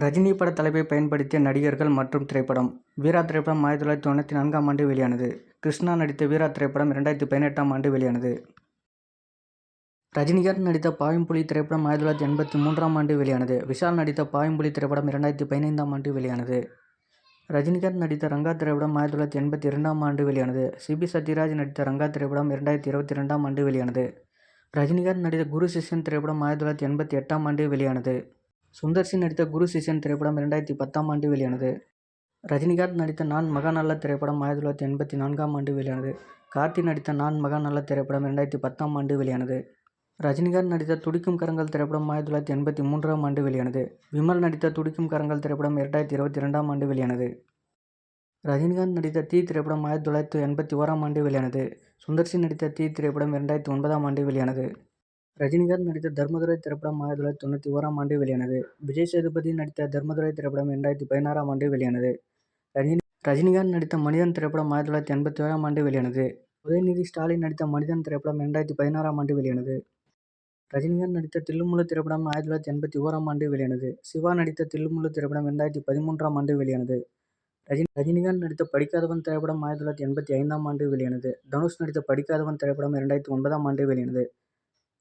ரஜினி பட தலைப்பை பயன்படுத்திய நடிகர்கள் மற்றும் திரைப்படம். வீரா திரைப்படம் ஆயிரத்தி தொள்ளாயிரத்தி தொண்ணூற்றி நான்காம் ஆண்டு வெளியானது. கிருஷ்ணா நடித்த வீரா திரைப்படம் இரண்டாயிரத்தி பதினெட்டாம் ஆண்டு வெளியானது. ரஜினிகாந்த் நடித்த பாயும்புலி திரைப்படம் ஆயிரத்தி தொள்ளாயிரத்தி எண்பத்தி மூன்றாம் ஆண்டு வெளியானது. விஷால் நடித்த பாயம்புலி திரைப்படம் இரண்டாயிரத்தி பதினைந்தாம் ஆண்டு வெளியானது. ரஜினிகாந்த் நடித்த ரங்கா திரைப்படம் ஆயிரத்தி தொள்ளாயிரத்தி எண்பத்தி இரண்டாம் ஆண்டு வெளியானது. சிபி சத்யராஜ் நடித்த ரங்கா திரைப்படம் இரண்டாயிரத்தி இருபத்தி ரெண்டாம் ஆண்டு வெளியானது. ரஜினிகாந்த் நடித்த குரு சிஷ்யன் திரைப்படம் ஆயிரத்தி தொள்ளாயிரத்தி எண்பத்தி எட்டாம் ஆண்டு வெளியானது. சுந்தர் சிங் நடித்த குரு சிஷன் திரைப்படம் இரண்டாயிரத்தி பத்தாம் ஆண்டு வெளியானது. ரஜினிகாந்த் நடித்த நான் மகாநல்ல திரைப்படம் ஆயிரத்தி தொள்ளாயிரத்தி எண்பத்தி நான்காம் ஆண்டு வெளியானது. கார்த்தி நடித்த நான் மகாநல்ல திரைப்படம் இரண்டாயிரத்தி பத்தாம் ஆண்டு வெளியானது. ரஜினிகாந்த் நடித்த துடிக்கும் கரங்கள் திரைப்படம் ஆயிரத்தி தொள்ளாயிரத்தி எண்பத்தி மூன்றாம் ஆண்டு வெளியானது. விமல் நடித்த துடிக்கும் கரங்கள் திரைப்படம் இரண்டாயிரத்தி இருபத்தி ரெண்டாம் ஆண்டு வெளியானது. ரஜினிகாந்த் நடித்த தீ திரைப்படம் ஆயிரத்தி தொள்ளாயிரத்தி எண்பத்தி ஓராம் ஆண்டு வெளியானது. சுந்தர்சி நடித்த தீ திரைப்படம் இரண்டாயிரத்தி ஒன்பதாம் ஆண்டு வெளியானது. ரஜினிகாந்த் நடித்த தர்மதுரை திரைப்படம் ஆயிரத்தி தொள்ளாயிரத்தி தொண்ணூற்றி ஓராம் ஆண்டு வெளியானது. விஜய் சேதுபதி நடித்த தர்மதுரை திரைப்படம் இரண்டாயிரத்தி பதினாறாம் ஆண்டு வெளியானது. ரஜினி ரஜினிகாந்த் நடித்த மனிதன் திரைப்படம் ஆயிரத்தி தொள்ளாயிரத்தி எண்பத்தி ஏழாம் ஆண்டு வெளியானது. உதயநிதி ஸ்டாலின் நடித்த மனிதன் திரைப்படம் இரண்டாயிரத்தி பதினாறாம் ஆண்டு வெளியானது. ரஜினிகாந்த் நடித்த தில்லுமுழு திரைப்படம் ஆயிரத்தி தொள்ளாயிரத்தி எண்பத்தி ஓராம் ஆண்டு வெளியானது. சிவா நடித்த தில்லுமுழு திரைப்படம் இரண்டாயிரத்தி பதிமூன்றாம் ஆண்டு வெளியானது. ரஜினி ரஜினிகாந்த் நடித்த படிக்காதவன் திரைப்படம் ஆயிரத்தி தொள்ளாயிரத்தி எண்பத்தி ஐந்தாம் ஆண்டு வெளியானது. தனுஷ் நடித்த படிக்காதவன் திரைப்படம் இரண்டாயிரத்தி ஒன்பதாம் ஆண்டு வெளியானது.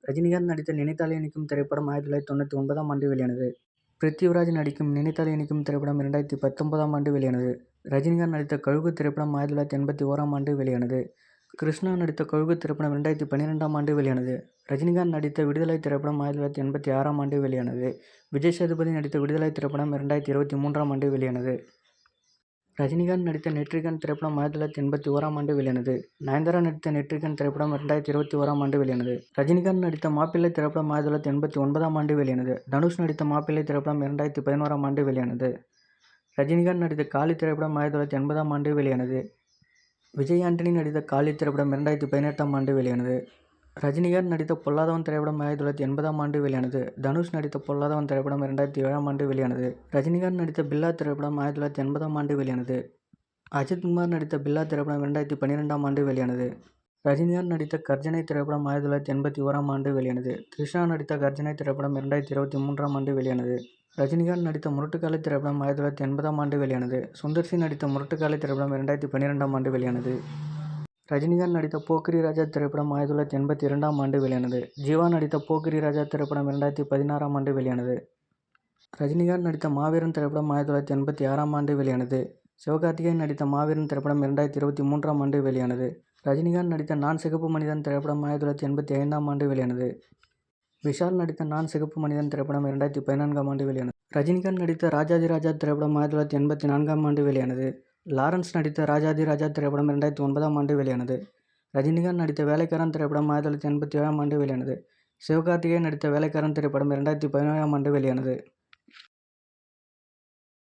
ரஜினிகாந்த் நடித்த நினைத்தாலே இனிக்கும் திரைப்படம் ஆயிரத்தி தொள்ளாயிரத்தி தொண்ணூற்றி ஒன்பதாம் ஆண்டு வெளியானது. பிருத்திவிராஜ் நடிக்கும் நினைத்தாலே இனிக்கும் திரைப்படம் இரண்டாயிரத்தி பத்தொன்பதாம் ஆண்டு வெளியானது. ரஜினிகாந்த் நடித்த கழுகு திரைப்படம் ஆயிரத்தி தொள்ளாயிரத்தி எண்பத்தி ஓராம் ஆண்டு வெளியானது. கிருஷ்ணா நடித்த கழுகு திரைப்படம் இரண்டாயிரத்தி பன்னிரெண்டாம் ஆண்டு வெளியானது. ரஜினிகாந்த் நடித்த விடுதலை திரைப்படம் ஆயிரத்தி தொள்ளாயிரத்தி எண்பத்தி ஆறாம் ஆண்டு வெளியானது. விஜய் சேதுபதி நடித்த விடுதலை திரைப்படம் இரண்டாயிரத்தி இருபத்தி மூன்றாம் ஆண்டு வெளியானது. ரஜினிகாந்த் நடித்த நெற்றிகன் திரைப்படம் ஆயிரத்தி தொள்ளாயிரத்தி எண்பத்தி ஓராம் ஆண்டு வெளியானது. நயன்தாரா நடித்த நெற்றிகன் திரைப்படம் இரண்டாயிரத்தி இருபத்தி ஓராம் ஆண்டு வெளியானது. ரஜினிகாந்த் நடித்த மாப்பிள்ளை திரைப்படம் ஆயிரத்தி தொள்ளாயிரத்தி எண்பத்தி ஒன்பதாம் ஆண்டு வெளியானது. தனுஷ் நடித்த மாப்பிள்ளை திரைப்படம் இரண்டாயிரத்தி பதினோராம் ஆண்டு வெளியானது. ரஜினிகாந்த் நடித்த காளி திரைப்படம் ஆயிரத்தி தொள்ளாயிரத்தி எண்பதாம் ஆண்டு வெளியானது. விஜய் ஆண்டனி நடித்த காளி திரைப்படம் இரண்டாயிரத்தி பதினெட்டாம் ஆண்டு வெளியானது. ரஜினிகாந்த் நடித்த பொல்லாதவன் திரைப்படம் ஆயிரத்தி தொள்ளாயிரத்தி எண்பதாம் ஆண்டு வெளியானது. தனுஷ் நடித்த பொல்லாதவன் திரைப்படம் இரண்டாயிரத்தி ஏழாம் ஆண்டு வெளியானது. ரஜினிகாந்த் நடித்த பில்லா திரைப்படம் ஆயிரத்தி தொள்ளாயிரத்தி எண்பதாம் ஆண்டு வெளியானது. அஜித்குமார் நடித்த பில்லா திரைப்படம் இரண்டாயிரத்தி பன்னிரெண்டாம் ஆண்டு வெளியானது. ரஜினிகாந்த் நடித்த கர்ஜனை திரைப்படம் ஆயிரத்தி தொள்ளாயிரத்தி எண்பத்தி ஓராம் ஆண்டு வெளியானது. கிருஷ்ணா நடித்த கர்ஜனை திரைப்படம் இரண்டாயிரத்தி இருபத்தி மூன்றாம் ஆண்டு வெளியானது. ரஜினிகாந்த் நடித்த முரட்டுக்காலை திரைப்படம் ஆயிரத்தி தொள்ளாயிரத்தி எண்பதாம் ஆண்டு வெளியானது. சுந்தர்சி நடித்த முரட்டுக்காலை திரைப்படம் இரண்டாயிரத்தி பன்னிரெண்டாம் ஆண்டு வெளியானது. ரஜினிகாந்த் நடித்த போக்கிரி ராஜா திரைப்படம் ஆயிரத்தி தொள்ளாயிரத்தி எண்பத்தி இரண்டாம் ஆண்டு வெளியானது. ஜீவா நடித்த போக்கிரி ராஜா திரைப்படம் இரண்டாயிரத்தி பதினாறாம் ஆண்டு வெளியானது. ரஜினிகாந்த் நடித்த மாவீரன் திரைப்படம் ஆயிரத்தி தொள்ளாயிரத்தி எண்பத்தி ஆறாம் ஆண்டு வெளியானது. சிவகார்த்திகேயன் நடித்த மாவீரன் திரைப்படம் இரண்டாயிரத்தி இருபத்தி மூன்றாம் ஆண்டு வெளியானது. ரஜினிகாந்த் நடித்த நான் சிகப்பு மனிதன் திரைப்படம் ஆயிரத்தி தொள்ளாயிரத்தி எண்பத்தி ஐந்தாம் ஆண்டு வெளியானது. விஷால் நடித்த நான் சிகப்பு மனிதன் திரைப்படம் இரண்டாயிரத்தி பதினான்காம் ஆண்டு வெளியானது. ரஜினிகாந்த் நடித்த ராஜாதி ராஜா திரைப்படம் ஆயிரத்தி தொள்ளாயிரத்தி எண்பத்தி நான்காம் ஆண்டு வெளியானது. லாரன்ஸ் நடித்த ராஜாதி ராஜா திரைப்படம் இரண்டாயிரத்தி ஒன்பதாம் ஆண்டு வெளியானது. ரஜினிகாந்த் நடித்த வேலைக்காரன் திரைப்படம் ஆயிரத்தி தொள்ளாயிரத்தி எண்பத்தி ஏழாம் ஆண்டு வெளியானது. சிவகார்த்திகேயன் நடித்த வேலைக்காரன் திரைப்படம் இரண்டாயிரத்தி பதினேழாம் ஆண்டு வெளியானது.